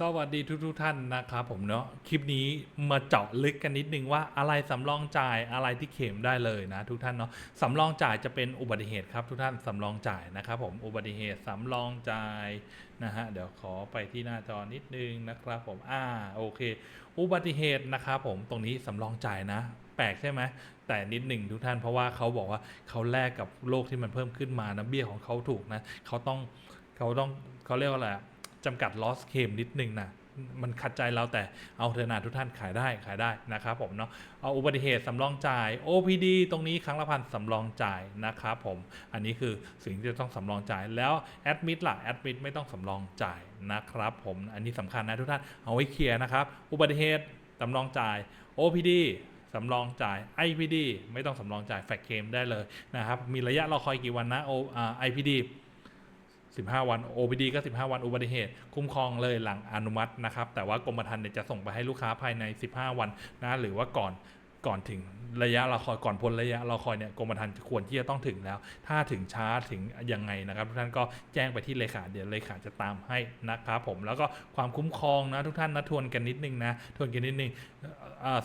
สวัสดีทุกทท่านนะครับผมเนาะคลิปนี้มาเจาะลึกกันนิดนึงว่าอะไรสำรองจ่ายอะไรที่เข็มได้เลยนะทุกท่านเนาะสำรองจ่ายจะเป็นอุบัติเหตุครับทุกท่านสำรองจ่ายนะครับผมอุบัติเหตุสำรองจ่ายนะฮะเดี๋ยวขอไปที่หน้าจอนิดนึงนะครับผมอ่าโอเค อุบัติเหตุนะครับผมตรงนี้สำรองจ่ายนะแปลกใช่ไหมแต่นิดหนึ่งทุกท่านเพราะว่าเขาบอกว่าเขาแลกกับโรคที่มันเพิ่มขึ้นมานะเบี้ยของเขาถูกนะเขาต้องเขาต้องเขาเรียกว่าอะไร จำกัด loss claim นิดหนึ่งนะมันขัดใจเราแต่เอาเถอะนะทุกท่านขายได้ขายได้นะครับผมเนาะเอาอุบัติเหตุสำรองจ่าย OPD ตรงนี้ครั้งละพันสำรองจ่ายนะครับผมอันนี้คือสิ่งที่จะต้องสำรองจ่ายแล้ว Admit ล่ะ Admit ไม่ต้องสำรองจ่ายนะครับผมอันนี้สำคัญนะทุกท่านเอาไว้เคลียร์นะครับอุบัติเหตุสำรองจ่าย OPD สำรองจ่าย IPD ไม่ต้องสำรองจ่ายแฟกเคมได้เลยนะครับมีระยะรอคอยกี่วันนะ O อ่า IPD 15 วัน OPD ก็ 15 วันอุบัติเหตุ คุ้มครองเลยหลังอนุมัตินะครับ แต่ว่ากรมธรรม์เนี่ยจะส่งไปให้ลูกค้าภายใน 15 วันนะหรือว่าก่อนก่อนถึงระยะรอคอยก่อนพ้นระยะรอคอยเนี่ยกรมธรรม์ควรที่จะต้องถึงแล้ว ถ้าถึงช้าถึงยังไงนะครับ ทุกท่านก็แจ้งไปที่เลขาเดี๋ยวเลขาจะตามให้นะครับผมแล้วก็ความคุ้มครองนะทุกท่านนะทวนกันนิดนึงนะทวนกันนิดนึง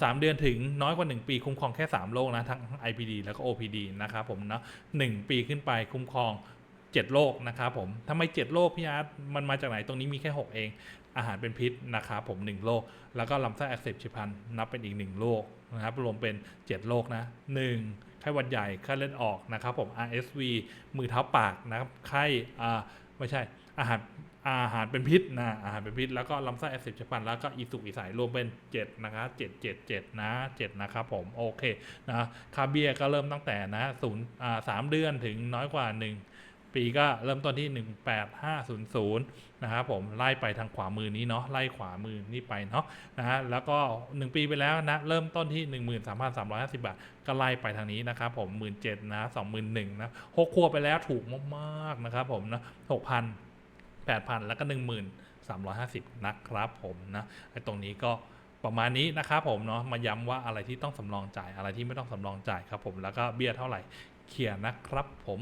สามเดือนถึงน้อยกว่า 1 ปีคุ้มครองแค่ 3 โรคนะทั้ง IPD แล้วก็ OPD นะครับผมเนาะหนึ่งปีขึ้นไปคุ้มครอง 7 โรคนะครับผมทำไม 7 โรคพี่อาร์ตมันมาจากไหนตรงนี้มีแค่ 6 เอง อาหารเป็นพิษนะครับผม 1 โรค แล้วก็ลำไส้อักเสบฉีบพลันนับเป็นอีก 1 โรคนะครับรวมเป็น 7 โรคนะ 1. ไข้หวัดใหญ่ไข้เลือดออกนะครับผม RSV มือเท้าปากนะครับไข้อ่าไม่ใช่อาหารอาหารเป็นพิษนะอาหารเป็นพิษแล้วก็ลำไส้อักเสบฉีบพลันแล้วก็อีสุกอีใสรวมเป็น 7 นะครับ7 7 7 นะ 7 นะครับผม โอเคนะคาเบียก็เริ่มตั้งแต่นะศูนย์อ่าสามเดือนถึงน้อยกว่า 1 ปีก็เริ่มต้นที่ 18500 นะครับผมไล่ไปทางขวามือนี้เนาะไล่ขวามือนี่ไปเนาะนะฮะแล้วก็ 1 ปีไปแล้วนะเริ่มต้นที่ 13,350 บาท ก็ไล่ไปทางนี้นะครับผม 17,000นะ21,000นะหกครัวไปแล้วถูกมากๆนะครับผมนะ6,000 8,000 แล้วก็ 1,350 นะครับผมนะไอ้ตรงนี้ก็ประมาณนี้นะครับผมเนาะมาย้ำว่าอะไรที่ต้องสำรองจ่ายอะไรที่ไม่ต้องสำรองจ่ายครับผมแล้วก็เบี้ยเท่าไหร่เคลียร์นะครับผม